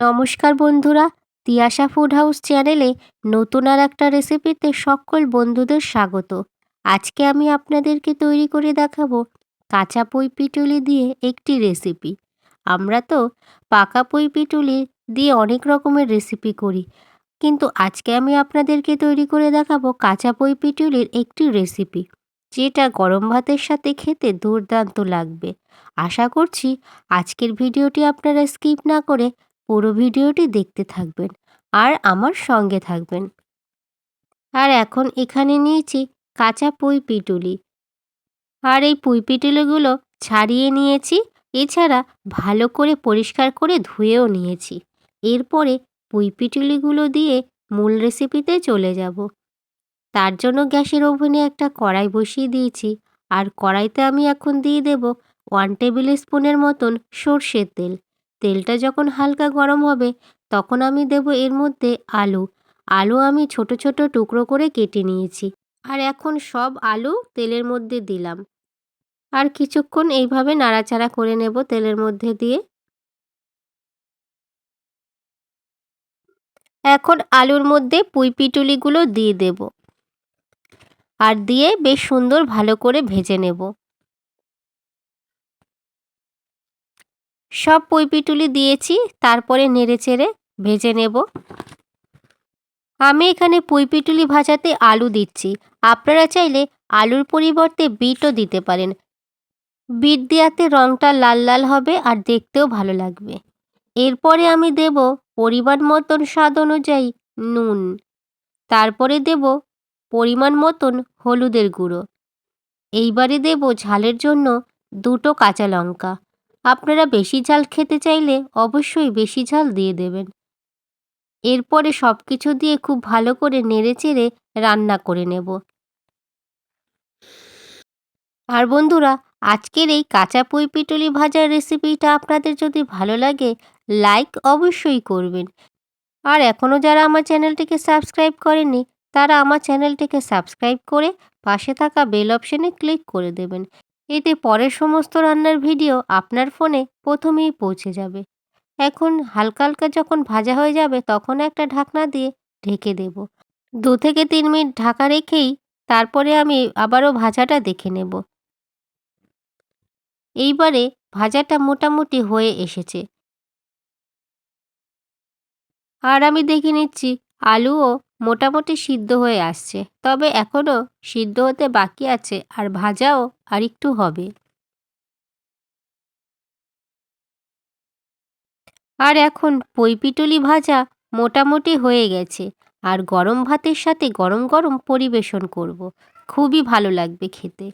নমস্কার বন্ধুরা, Tiyasha food house চ্যানেলে নতুন আর একটা রেসিপিতে সকল বন্ধুদের স্বাগত। আজকে আমি আপনাদেরকে তৈরি করে দেখাবো কাঁচা পই পিটুলি দিয়ে একটি রেসিপি। আমরা তো পাকা পই পিটুলি দিয়ে অনেক রকমের রেসিপি করি, কিন্তু আজকে আমি আপনাদেরকে তৈরি করে দেখাবো কাঁচা পই পিটুলির একটি রেসিপি, যেটা গরম ভাতের সাথে খেতে দুর্দান্ত লাগবে। আশা করছি আজকের ভিডিওটি আপনারা স্কিপ না করে পুরো ভিডিওটি দেখতে থাকবেন আর আমার সঙ্গে থাকবেন। আর এখন এখানে নিয়েছি কাঁচা পুঁই পিটুলি। আর এই পুঁই পিটুলিগুলো ছাড়িয়ে নিয়েছি, এছাড়া ভালো করে পরিষ্কার করে ধুয়েও নিয়েছি। এরপরে পুঁই পিটুলিগুলো দিয়ে মূল রেসিপিতে চলে যাব। তার জন্য গ্যাসের ওভেনে একটা কড়াই বসিয়ে দিয়েছি। আর কড়াইতে আমি এখন দিয়ে দেব ওয়ান টেবিল স্পুনের মতন সর্ষের তেল। তেলটা যখন হালকা গরম হবে, তখন আমি দেব এর মধ্যে আলু। আলু আমি ছোট ছোট টুকরো করে কেটে নিয়েছি। আর এখন সব আলু তেলের মধ্যে দিলাম। আর কিছুক্ষণ এইভাবে নাড়াচাড়া করে নেব তেলের মধ্যে দিয়ে। এখন আলুর মধ্যে পুঁই পিটুলিগুলো দিয়ে দেব। আর দিয়ে বেশ সুন্দর ভালো করে ভেজে নেব। সব পুঁইপিটুলি দিয়েছি, তারপরে নেড়ে চেড়ে ভেজে নেব। আমি এখানে পুঁইপিটুলি ভাজাতে আলু দিচ্ছি। আপনারা চাইলে আলুর পরিবর্তে বিটও দিতে পারেন। বিট দেওয়াতে রঙটা লাল লাল হবে আর দেখতেও ভালো লাগবে। এরপরে আমি দেব পরিমাণ মতন স্বাদ অনুযায়ী নুন। তারপরে দেব পরিমাণ মতন হলুদের গুঁড়ো। এইবারে দেব ঝালের জন্য দুটো কাঁচা লঙ্কা। আপনারা বেশি ঝাল খেতে চাইলে অবশ্যই বেশি ঝাল দিয়ে দেবেন। এরপরে সব কিছু দিয়ে খুব ভালো করে নেড়ে চেড়ে রান্না করে নেব। আর বন্ধুরা, আজকের এই কাঁচা পুঁই পিটুলি ভাজার রেসিপিটা আপনাদের যদি ভালো লাগে, লাইক অবশ্যই করবেন। আর এখনও যারা আমার চ্যানেলটিকে সাবস্ক্রাইব করেনি তারা আমার চ্যানেলটিকে সাবস্ক্রাইব করে পাশে থাকা বেল অপশানে ক্লিক করে দেবেন। এতে পরের সমস্ত রান্নার ভিডিও আপনার ফোনে প্রথমেই পৌঁছে যাবে। এখন হালকা হালকা যখন ভাজা হয়ে যাবে তখন একটা ঢাকনা দিয়ে ঢেকে দেব। দু থেকে তিন মিনিট ঢাকা রেখেই তারপরে আমি আবারও ভাজাটা দেখে নেব। এইবারে ভাজাটা মোটামুটি হয়ে এসেছে। আর আমি দেখে নিচ্ছি আলুও মোটামুটি সিদ্ধ হয়ে আসছে। তবে এখনও সিদ্ধ হতে বাকি আছে, আর ভাজাও আর একটু হবে। আর এখন পইপিটুলি ভাজা মোটামুটি হয়ে গেছে, আর গরম ভাতের সাথে গরম গরম পরিবেশন করব। খুবই ভালো লাগবে খেতে।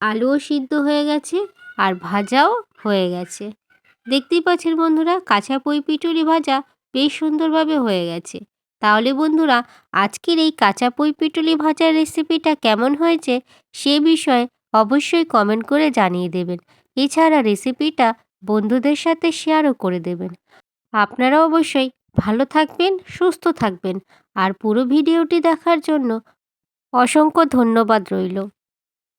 আলুও সিদ্ধ হয়ে গেছে, আর ভাজাও হয়ে গেছে। দেখতেই পাচ্ছেন বন্ধুরা, কাঁচা পই পিটুলি ভাজা বেশ সুন্দরভাবে হয়ে গেছে। তাহলে বন্ধুরা, আজকের এই কাঁচা পই পিটুলি ভাজার রেসিপিটা কেমন হয়েছে সে বিষয়ে অবশ্যই কমেন্ট করে জানিয়ে দেবেন। এছাড়া রেসিপিটা বন্ধুদের সাথে শেয়ারও করে দেবেন। আপনারা অবশ্যই ভালো থাকবেন, সুস্থ থাকবেন। আর পুরো ভিডিওটি দেখার জন্য অসংখ্য ধন্যবাদ রইল।